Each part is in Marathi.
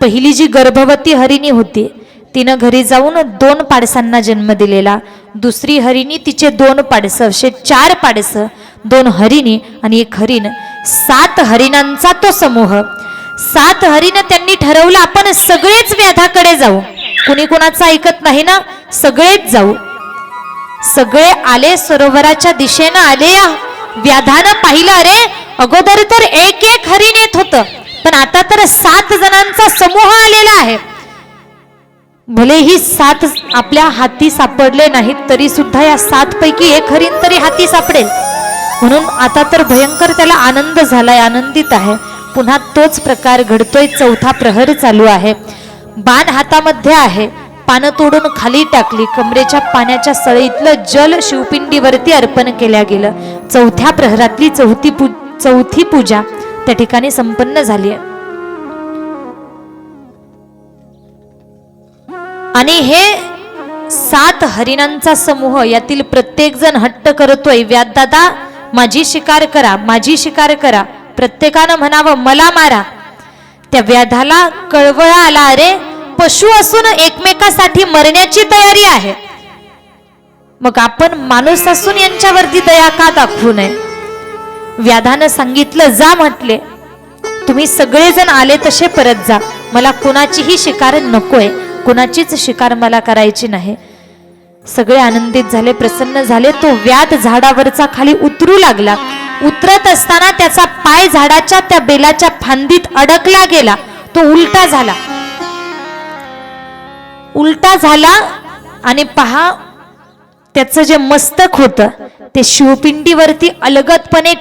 पहिली जी गर्भवती हरिणी होती तिनं घरी जाऊन दोन पाडसांना जन्म दिलेला. दुसरी हरिणी तिचे दोन पाडसं असे चार पाडसं दोन हरिणी आणि एक हरिण. सात हरिणांचा तो समूह. सात हरिण त्यांनी ठरवलं आपण सगळेच व्याधाकडे जाऊ. कुणी कुणाचं ऐकत नाही ना? सगळेच जाऊ. सगळे आले सरोवराच्या दिशेनं आले व्याधानं पाहिलं. अरे अगोदर तर एक एक हरिण येत होतं. पण आता तर सात जणांचा समूह आलेला आहे. भले ही सात आपल्या हाती सापडले नाहीत तरी सुद्धा या सात पैकी एक हरिण तरी हाती सापडेल. म्हणून आता तर भयंकर त्याला आनंद झालाय आनंदित आहे. पुन्हा तोच प्रकार घडतोय चौथा प्रहर चालू आहे. बाण हातामध्ये आहे. पानं तोडून खाली टाकली कमरेच्या पाण्याच्या सळईतलं जल शिवपिंडीवरती अर्पण केल्या गेलं. चौथ्या प्रहरातली चौथी पू चौथी पूजा. त्या ठिकाणी संपन्न झाली आहे. आणि हे सात हरिणांचा समूह यातील प्रत्येक जण हट्ट करतोय व्याददादा माझी शिकार करा माझी शिकार करा. प्रत्येकानं म्हणावं मला मारा. त्या व्याधाला कळवळा आला अरे पशु असून एकमेकासाठी मरण्याची तयारी आहे. मग आपण माणूस असून यांच्यावरती दया का दाखवू नये? व्याधानं सांगितलं जा म्हटले. तुम्ही सगळेजण आले तसे परत जा. मला कोणाचीही शिकार नकोय. कोणाचीच शिकार मला करायची नाही. सगळे आनंदित झाले प्रसन्न झाले. तो व्याध झाडावरचा खाली उतरू लागला. उतरत असताना त्याचा पाय झाडाच्या त्या बेलाच्या फांदीत अडकला गेला. तो उलटा झाला. उलटा झाला आणि पहा त्याचं जे मस्तक होतं ते शिवपिंडीवरती अलगदपणे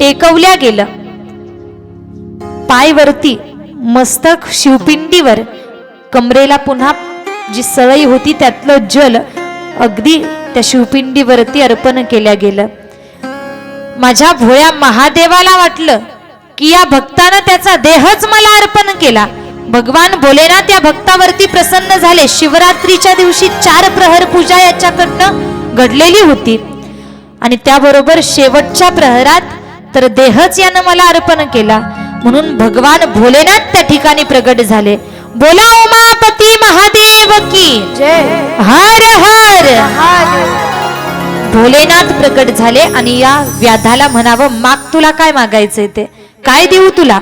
टेकवल्या गेलं. पायवरती मस्तक शिवपिंडीवर कमरेला पुन्हा जी सळई होती त्यातलं जल अगदी त्या शिवपिंडीवरती अर्पण केल्या गेलं. माझ्या भोळ्या महादेवाला वाटलं की या भक्तानं त्याचा देहच मला अर्पण केला. भगवान भोलेनाथ या भक्तावरती प्रसन्न झाले. शिवरात्रीच्या दिवशी चार प्रहर पूजा याच्याकडनं घडलेली होती. आणि त्याबरोबर शेवटच्या प्रहरात तर देहच यानं मला अर्पण केला. म्हणून भगवान भोलेनाथ त्या ठिकाणी प्रगट झाले. बोला उमापती महादेव की हर हर. भोलेनाथ प्रकट झाले आणि या व्याधाला म्हणावं माग तुला काय मागायचंय ते? काय देऊ तुला?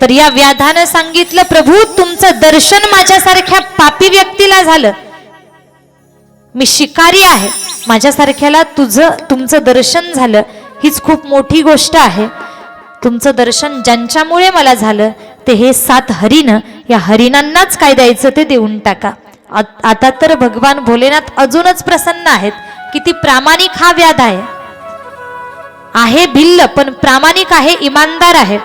तर या व्याधानं सांगितलं प्रभू तुमचं दर्शन माझ्यासारख्या पापी व्यक्तीला झालं. मी शिकारी आहे. माझ्यासारख्याला तुझं तुमचं दर्शन झालं हीच खूप मोठी गोष्ट आहे. तुमचं दर्शन ज्यांच्यामुळे मला झालं ते हे सात हरिनं या हरिणांनाच काय द्यायचं ते देऊन टाका. आता तर भगवान भोलेनाथ अजूनच प्रसन्न आहेत किती प्रामाणिक हा व्याध आहे. आहे भिल्ल पण प्रामाणिक आहे इमानदार आहे.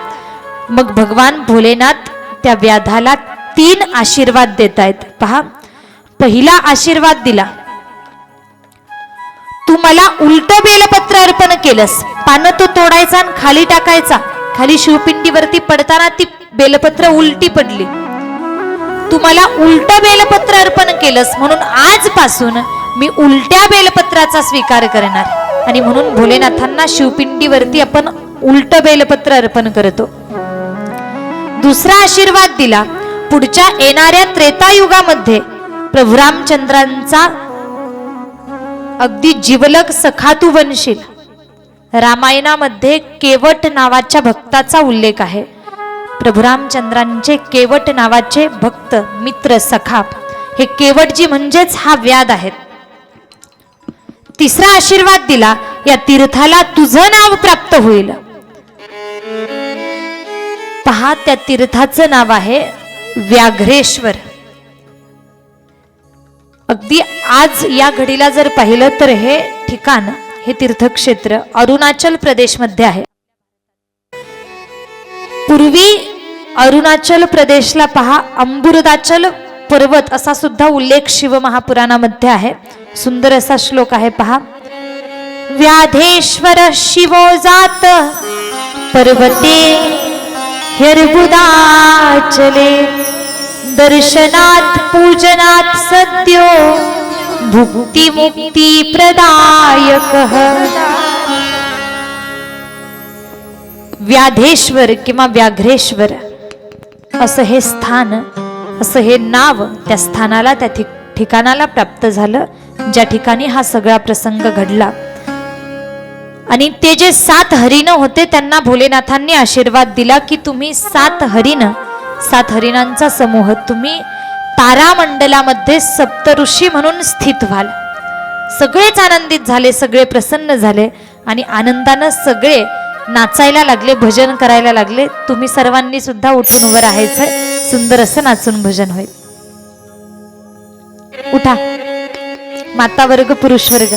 मग भगवान भोलेनाथ त्या व्याधाला तीन आशीर्वाद देत आहेत पहा पहिला आशीर्वाद दिला. तू मला उलट बेलपत्र अर्पण केलंस. पानं तो तोडायचा आणि खाली टाकायचा. खाली शिवपिंडीवरती पडताना ती बेलपत्र उलटी पडली. तू मला उलट बेलपत्र अर्पण केलंस म्हणून आजपासून मी उलट्या बेलपत्राचा स्वीकार करणार. आणि म्हणून भोलेनाथांना शिवपिंडीवरती आपण उलट बेलपत्र अर्पण करतो. दुसरा आशीर्वाद दिला. पुढच्या येणाऱ्या त्रेतायुगामध्ये प्रभू रामचंद्रांचा अगदी जिवलग सखा तू बनशील. रामायणामध्ये केवट नावाच्या भक्ताचा उल्लेख आहे. प्रभू रामचंद्रांचे केवट नावाचे भक्त मित्र सखा हे केवटजी म्हणजेच हा व्याध आहेत. तिसरा आशीर्वाद दिला या तीर्थाला तुझं नाव प्राप्त होईल. पहा त्या तीर्थाचं नाव आहे व्याघ्रेश्वर. अगदी आज या घडीला जर पाहिलं तर हे ठिकाण हे तीर्थक्षेत्र अरुणाचल प्रदेशमध्ये आहे. पूर्वी अरुणाचल प्रदेशला पहा अंबुरदाचल पर्वत असा सुद्धा उल्लेख शिव महापुराणामध्ये आहे. सुंदर असा श्लोक आहे पहा. व्याधेश्वर शिवो जात पर्वते हरबुदाचले दर्शनात पूजनात सद्यो भुक्ती मुक्ती प्रदायक। व्याधेश्वर किंवा व्याघ्रेश्वर असं हे स्थान असं हे नाव त्या स्थानाला त्या ठिक ठिकाणाला प्राप्त झालं ज्या ठिकाणी हा सगळा प्रसंग घडला. आणि ते जे सात हरिण होते त्यांना भोलेनाथांनी आशीर्वाद दिला की तुम्ही सात हरिण सात हरिणांचा समूह तुम्ही तारामंडलामध्ये सप्तऋषी म्हणून स्थित व्हाल. सगळेच आनंदित झाले सगळे प्रसन्न झाले आणि आनंदानं सगळे नाचायला लागले भजन करायला लागले. तुम्ही सर्वांनी सुद्धा उठून उभं राहायचं सुंदर असं नाचून भजन होईल. उठा. माता वर्ग पुरुष वर्ग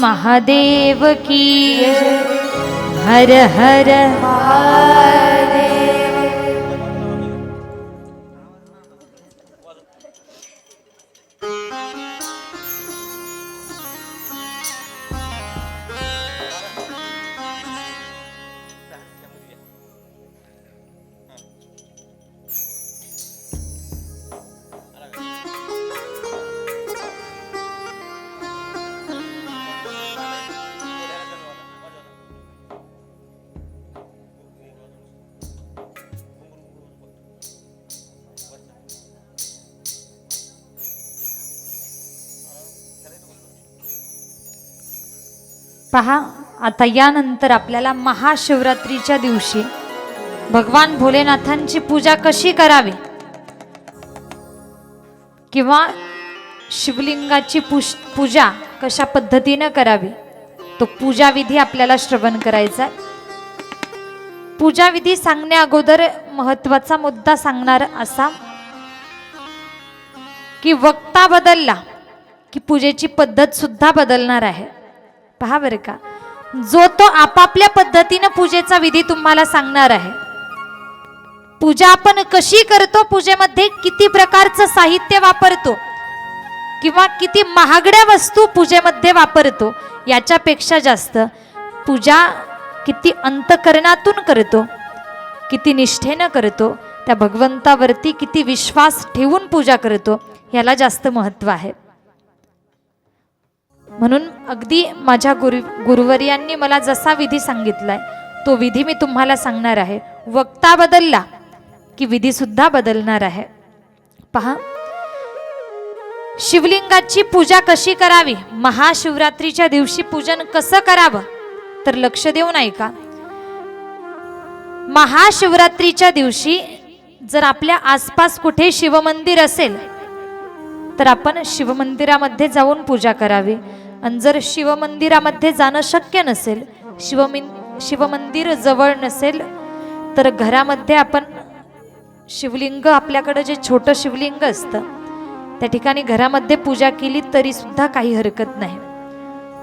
महादेव की। हर हर पहा आता यानंतर आपल्याला महाशिवरात्रीच्या दिवशी भगवान भोलेनाथांची पूजा कशी करावी? किंवा शिवलिंगाची पुश पूजा कशा पद्धतीनं करावी? तो पूजाविधी आपल्याला श्रवण करायचा आहे. पूजाविधी सांगण्या अगोदर महत्त्वाचा मुद्दा सांगणार असा की वक्ता बदलला की पूजेची पद्धत सुद्धा बदलणार आहे. पहा बरं का. जो तो आपापल्या पद्धतीनं पूजेचा विधी तुम्हाला सांगणार आहे. पूजा आपण कशी करतो? पूजेमध्ये किती प्रकारचं साहित्य वापरतो? किंवा किती महागड्या वस्तू पूजेमध्ये वापरतो? याच्यापेक्षा जास्त पूजा किती अंतकरणातून करतो किती निष्ठेनं करतो त्या भगवंतावरती किती विश्वास ठेवून पूजा करतो याला जास्त महत्त्व आहे. म्हणून अगदी माझ्या गुरु गुरुवर्यांनी मला जसा विधी सांगितलाय तो विधी मी तुम्हाला सांगणार आहे. वक्ता बदलला की विधी सुद्धा बदलणार आहे. पहा. शिवलिंगाची पूजा कशी करावी? महाशिवरात्रीच्या दिवशी पूजन कसं करावं? तर लक्ष देऊन ऐका महाशिवरात्रीच्या दिवशी जर आपल्या आसपास कुठे शिवमंदिर असेल तर आपण शिवमंदिरामध्ये जाऊन पूजा करावी. आणि जर शिवमंदिरामध्ये जाणं शक्य नसेल शिवमिन शिवमंदिर जवळ नसेल तर घरामध्ये आपण शिवलिंग आपल्याकडं जे छोटं शिवलिंग असतं त्या ठिकाणी घरामध्ये पूजा केली तरी सुद्धा काही हरकत नाही.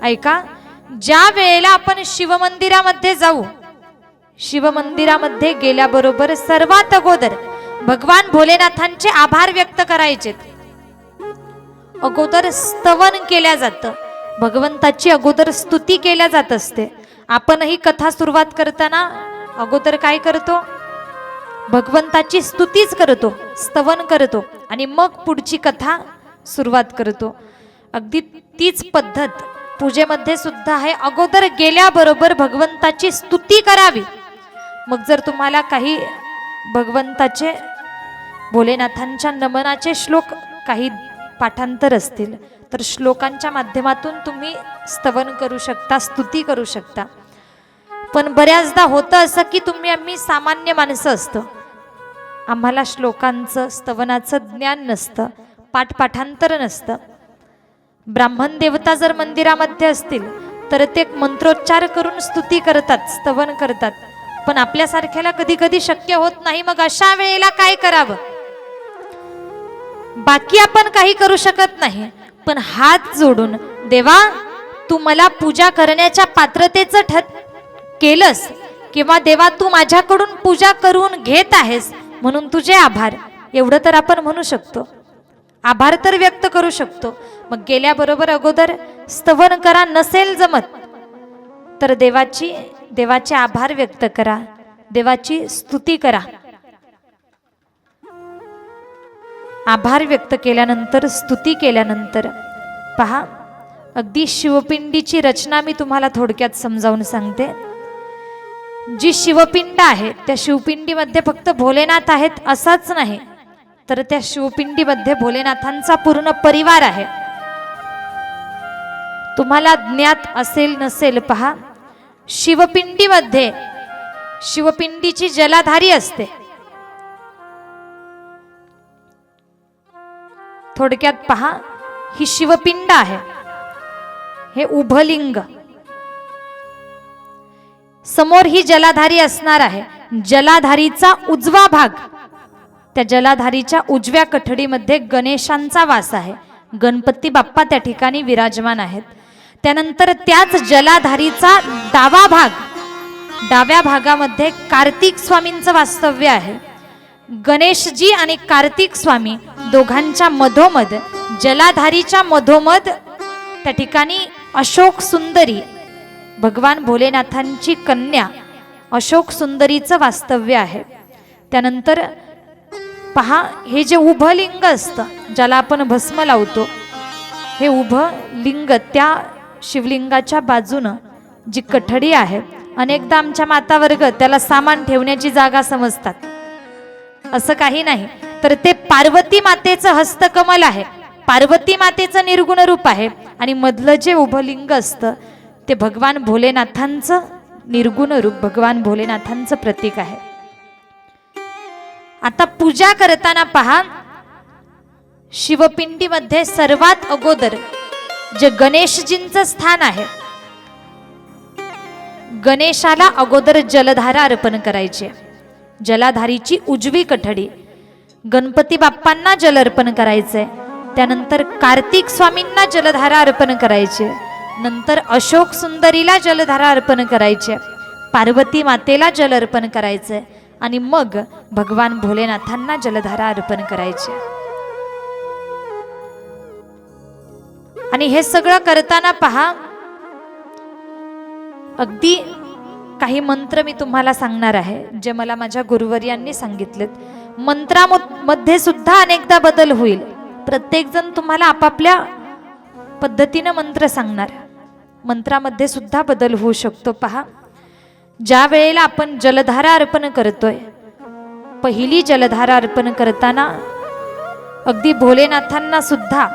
ऐका ज्या वेळेला आपण शिवमंदिरामध्ये जाऊ शिवमंदिरामध्ये गेल्याबरोबर सर्वात अगोदर भगवान भोलेनाथांचे आभार व्यक्त करायचेत. अगोदर स्तवन केल्या जातं. भगवंताची अगोदर स्तुती केल्या जात असते. आपणही कथा सुरुवात करताना अगोदर काय करतो? भगवंताची स्तुतीच करतो स्तवन करतो आणि मग पुढची कथा सुरुवात करतो. अगदी तीच पद्धत पूजेमध्ये सुद्धा आहे. अगोदर गेल्याबरोबर भगवंताची स्तुती करावी. मग जर तुम्हाला काही भगवंताचे भोलेनाथांच्या नमनाचे श्लोक काही पाठांतर असतील तर श्लोकांच्या माध्यमातून तुम्ही स्तवन करू शकता स्तुती करू शकता. पण बऱ्याचदा होतं असं की तुम्ही आम्ही सामान्य माणसं असतो. आम्हाला श्लोकांचं स्तवनाचं ज्ञान नसतं पाठपाठांतर नसतं. ब्राह्मण देवता जर मंदिरामध्ये असतील तर ते मंत्रोच्चार करून स्तुती करतात स्तवन करतात. पण आपल्यासारख्याला कधी कधी शक्य होत नाही मग अशा वेळेला काय करावं? बाकी आपण काही करू शकत नाही. पण हात जोडून देवा तू मला पूजा करण्याच्या पात्रतेचं ठत केलंस किंवा देवा तू माझ्याकडून पूजा करून घेत आहेस म्हणून तुझे आभार. एवढं तर आपण म्हणू शकतो. आभार तर व्यक्त करू शकतो. मग गेल्याबरोबर अगोदर स्तवन करा नसेल जमत तर देवाची देवाचे आभार व्यक्त करा देवाची स्तुती करा. आभार व्यक्त केल्यानंतर स्तुती केल्यानंतर पहा अगदी शिवपिंडीची रचना मी तुम्हाला थोडक्यात समजावून सांगते. जी शिवपिंड आहे त्या शिवपिंडीमध्ये फक्त भोलेनाथ आहेत असाच नाही तर त्या शिवपिंडीमध्ये भोलेनाथांचा पूर्ण परिवार आहे. तुम्हाला ज्ञात असेल नसेल पहा शिवपिंडीमध्ये शिवपिंडीची जलाधारी असते. थोडक्यात पहा ही शिवपिंड आहे. हे उभलिंग. समोर ही जलाधारी असणार आहे. जलाधारीचा उजवा भाग. त्या जलाधारीच्या उजव्या कठडीमध्ये गणेशांचा वास आहे. गणपती बाप्पा त्या ठिकाणी विराजमान आहेत. त्यानंतर त्याच जलाधारीचा डावा भाग. डाव्या भागामध्ये कार्तिक स्वामींचं वास्तव्य आहे. गणेशजी आणि कार्तिक स्वामी दोघांच्या मधोमध जलाधारीच्या मधोमध त्या ठिकाणी अशोक सुंदरी भगवान भोलेनाथांची कन्या अशोक सुंदरीचं वास्तव्य आहे. त्यानंतर पहा हे जे उभं लिंग असतं ज्याला आपण भस्म लावतो हे उभं लिंग त्या शिवलिंगाच्या बाजूनं जी कठडी आहे अनेकदा आमच्या माता वर्ग त्याला सामान ठेवण्याची जागा समजतात. असं काही नाही. तर ते पार्वती मातेचं हस्तकमल आहे. पार्वती मातेचं निर्गुण रूप आहे. आणि मधलं जे उभं लिंग असतं ते भगवान भोलेनाथांचं निर्गुण रूप भगवान भोलेनाथांचं प्रतीक आहे. आता पूजा करताना पहा शिवपिंडीमध्ये सर्वात अगोदर जे गणेशजींचं स्थान आहे गणेशाला अगोदर जलधारा अर्पण करायची जलाधारीची उजवी कठडी गणपती बाप्पांना जल अर्पण करायचंय त्यानंतर कार्तिक स्वामींना जलधारा अर्पण करायची. नंतर अशोक सुंदरीला जलधारा अर्पण करायची. पार्वती मातेला जल अर्पण करायचंय आणि मग भगवान भोलेनाथांना जलधारा अर्पण करायचे. आणि हे सगळं करताना पहा. अगदी काही मंत्र मी तुम्हाला सांगणार आहे जे मला माझ्या गुरुवर्यांनी सांगितलेत. मंत्रामध्ये सुद्धा अनेकदा बदल होईल. प्रत्येक जण तुम्हाला आपापल्या पद्धतीनं मंत्र सांगणार. मंत्रामध्ये सुद्धा बदल होऊ शकतो. पहा ज्या वेळेला आपण जलधारा अर्पण करतोय पहिली जलधारा अर्पण करताना अगदी भोलेनाथांना सुद्धा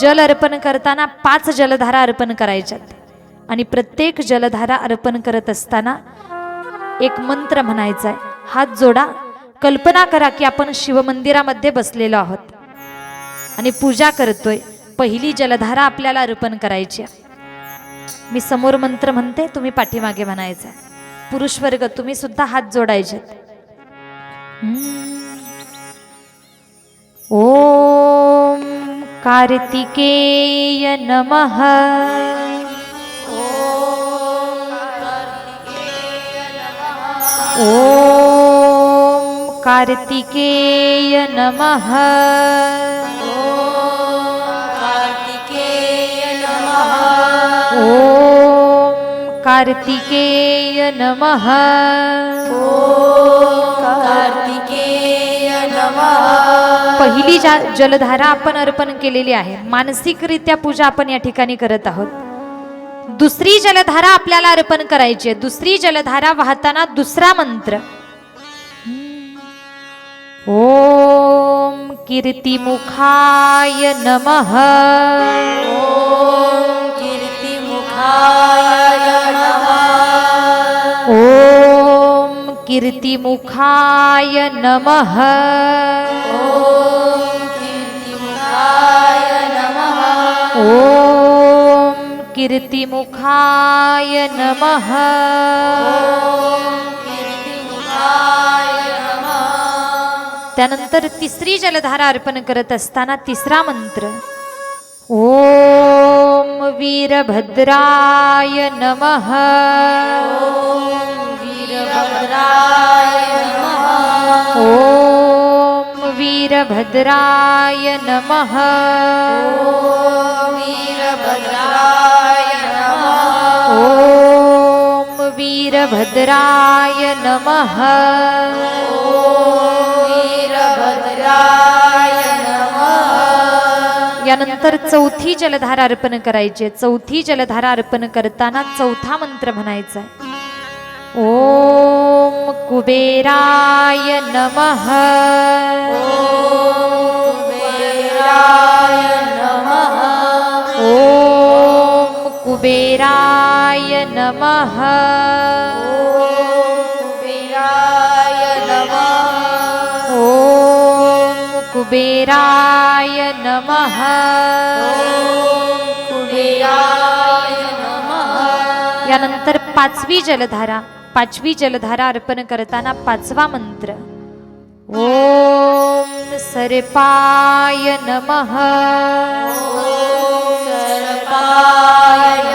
जल अर्पण करताना पाच जलधारा अर्पण करायच्यात. आणि प्रत्येक जलधारा अर्पण करत असताना एक मंत्र म्हणायचा आहे हात जोडा. कल्पना करा की आपण शिवमंदिरामध्ये बसलेलो आहोत. आणि पूजा करतोय. पहिली जलधारा आपल्याला अर्पण करायची आहे. मी समोर मंत्र म्हणते तुम्ही पाठीमागे म्हणायचा. पुरुष वर्ग तुम्ही सुद्धा हात जोडायचे ओम कार्तिकेय नमः. ओम कार्तिकेय नमः। कार्तिकेय नमः कार्तिकेय नमः। कार्तिकेय नमः पहिली जा- जलधारा आपण अर्पण केलेली आहे मानसिकरित्या पूजा आपण या ठिकाणी करत आहोत. दुसरी जलधारा आपल्याला अर्पण करायची आहे. दुसरी जलधारा वाहताना दुसरा मंत्र. ओम कीर्तिमुखाय नमः। कीर्तिमुखाय नमः। ओम कीर्तिमुखाय नमः। कीर्तिमुखाय नमः। ओम कीर्तिमुखाय नमः त्यानंतर तिसरी जलधारा अर्पण करत असताना तिसरा मंत्र. ओम वीरभद्राय नमः. वीरभद्राय ओम वीरभद्राय नमः. वीरभद्राय ओम वीरभद्राय नमः यानंतर चौथी जलधारा अर्पण करायची चौथी जलधारा अर्पण करताना चौथा मंत्र म्हणायचा ओम कुबेराय नमः. ओम कुबेराय नमः. कुबेराय नमः। कुबेराय नमः यानंतर पाचवी जलधारा पाचवी जलधारा अर्पण करताना पाचवा मंत्र. ओम सर्पाय नमः। सर्पाय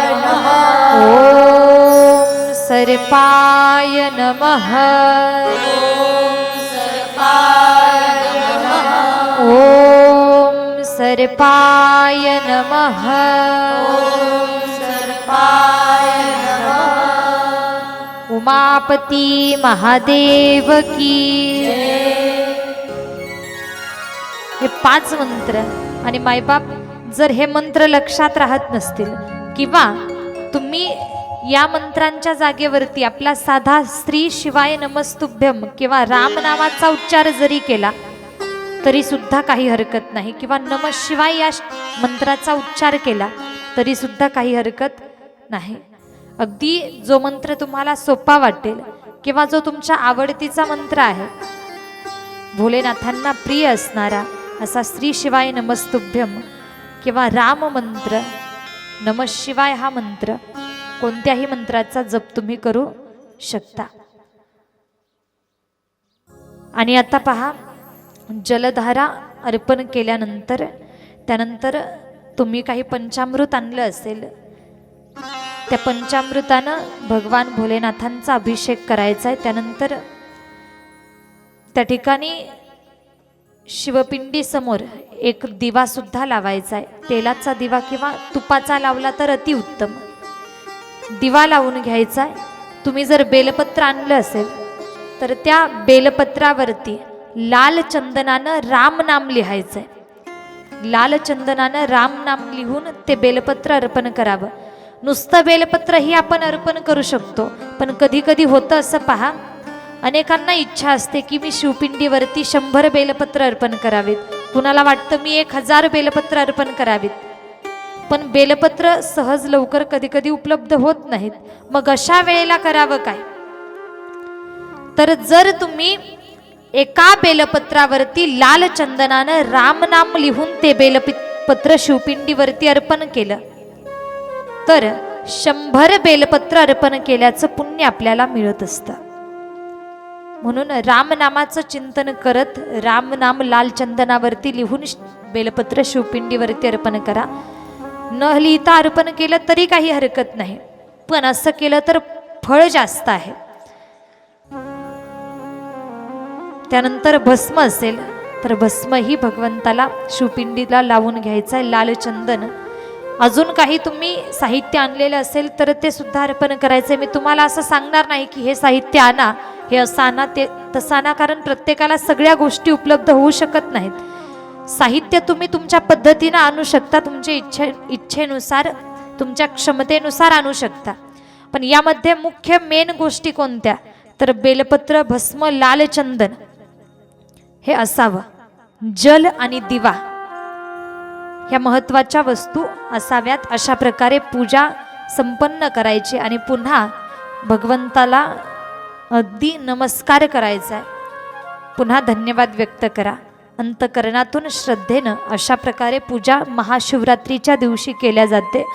ॐ सर्पाय नमः ॐ सर्पाय नमः। उमापती महादेव की। हे पाच मंत्र आणि मायबाप जर हे मंत्र लक्षात राहत नसतील किंवा तुम्ही या मंत्रांच्या जागेवरती आपला साधा स्त्री शिवाय नमस्तुभ्यम किंवा राम नावाचा उच्चार जरी केला तरी सुद्धा काही हरकत नाही. किंवा नम शिवाय या मंत्राचा उच्चार केला तरी सुद्धा काही हरकत नाही. अगदी जो मंत्र तुम्हाला सोपा वाटेल किंवा जो तुमच्या आवडतीचा मंत्र आहे भोलेनाथांना प्रिय असणारा असा श्री शिवाय नमस्तुभ्यम किंवा राम मंत्र नम शिवाय हा मंत्र कोणत्याही मंत्राचा जप तुम्ही करू शकता. आणि आता पहा जलधारा अर्पण केल्यानंतर त्यानंतर तुम्ही काही पंचामृत आणलं असेल त्या पंचामृतानं भगवान भोलेनाथांचा अभिषेक करायचा आहे. त्यानंतर त्या ठिकाणी शिवपिंडी समोर एक दिवासुद्धा लावायचा आहे. तेलाचा दिवा किंवा तुपाचा लावला तर अतिउत्तम दिवा लावून घ्यायचा आहे. तुम्ही जर बेलपत्र आणलं असेल तर त्या बेलपत्रावरती लाल चंदनानं राम नाम लिहायचं आहे लाल चंदनानं राम नाम लिहून ते बेलपत्र अर्पण करावं. नुसतं बेलपत्रही आपण अर्पण करू शकतो पण कधी कधी होतं असं पहा. अनेकांना इच्छा असते की मी शिवपिंडीवरती शंभर बेलपत्र अर्पण करावीत. कुणाला वाटतं मी एक हजार बेलपत्र अर्पण करावीत? पण बेलपत्र सहज लवकर कधी कधी उपलब्ध होत नाहीत. मग अशा वेळेला करावं काय? तर जर तुम्ही एका बेलपत्रावरती लाल चंदनानं रामनाम लिहून ते बेलपत्र शिवपिंडीवरती अर्पण केलं. तर शंभर बेलपत्र अर्पण केल्याचं पुण्य आपल्याला मिळत असतं. म्हणून रामनामाचं चिंतन करत रामनाम लाल चंदनावरती लिहून श- बेलपत्र शिवपिंडीवरती अर्पण करा. न लिहिता अर्पण केलं तरी काही हरकत नाही. पण असं केलं तर फळ जास्त आहे. त्यानंतर भस्म असेल तर भस्मही भगवंताला शिवपिंडीला लावून घ्यायचं आहे लाल चंदन. अजून काही तुम्ही साहित्य आणलेलं असेल तर ते सुद्धा अर्पण करायचं आहे. मी तुम्हाला असं सांगणार नाही की हे साहित्य आणा हे असं आणा ते तसं आणा कारण प्रत्येकाला सगळ्या गोष्टी उपलब्ध होऊ शकत नाहीत. साहित्य तुम्ही तुमच्या पद्धतीनं आणू शकता तुमच्या इच्छे इच्छेनुसार तुमच्या क्षमतेनुसार आणू शकता. पण यामध्ये मुख्य मेन गोष्टी कोणत्या? तर बेलपत्र भस्म लाल चंदन. हे असावं. जल आणि दिवा ह्या महत्त्वाच्या वस्तू असाव्यात. अशा प्रकारे पूजा संपन्न करायची आणि पुन्हा भगवंताला अगदी नमस्कार करायचा आहे पुन्हा धन्यवाद व्यक्त करा. अंतकरणातून श्रद्धेनं अशा प्रकारे पूजा महाशिवरात्रीच्या दिवशी केल्या जाते.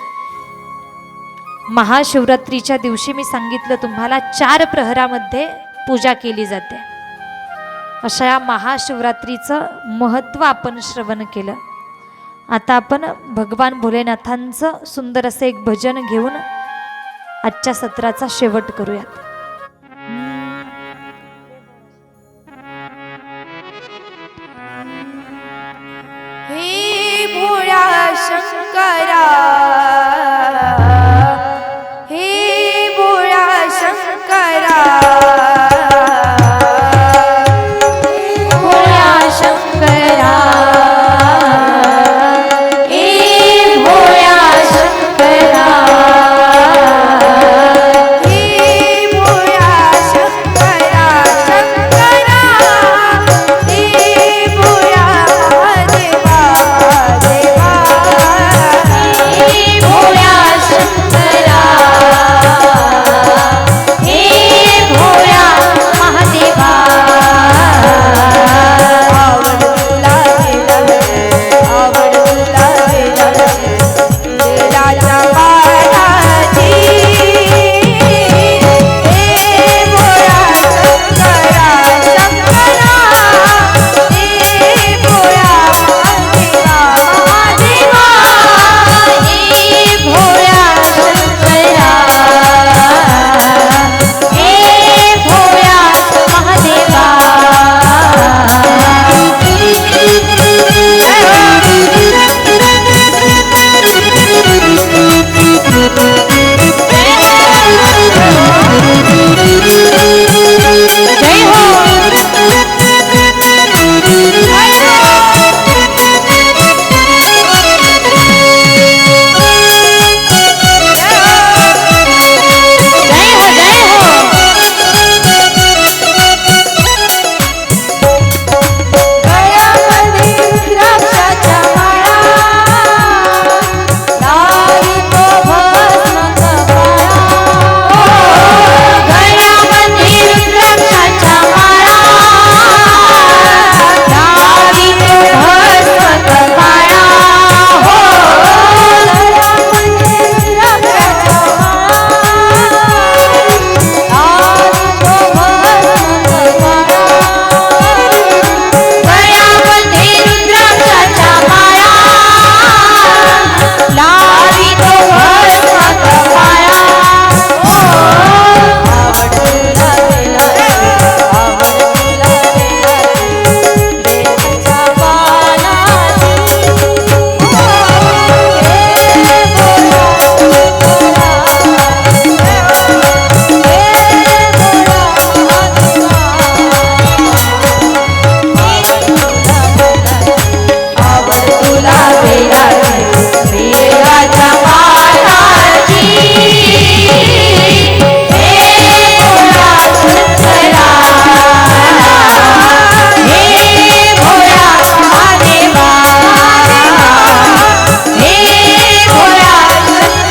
महाशिवरात्रीच्या दिवशी मी सांगितलं तुम्हाला चार प्रहरामध्ये पूजा केली जाते. अशा या महाशिवरात्रीचं महत्त्व आपण श्रवण केलं. आता आपण भगवान भोलेनाथांचं सुंदर असं एक भजन घेऊन आजच्या सत्राचा शेवट करूयात. शंकरा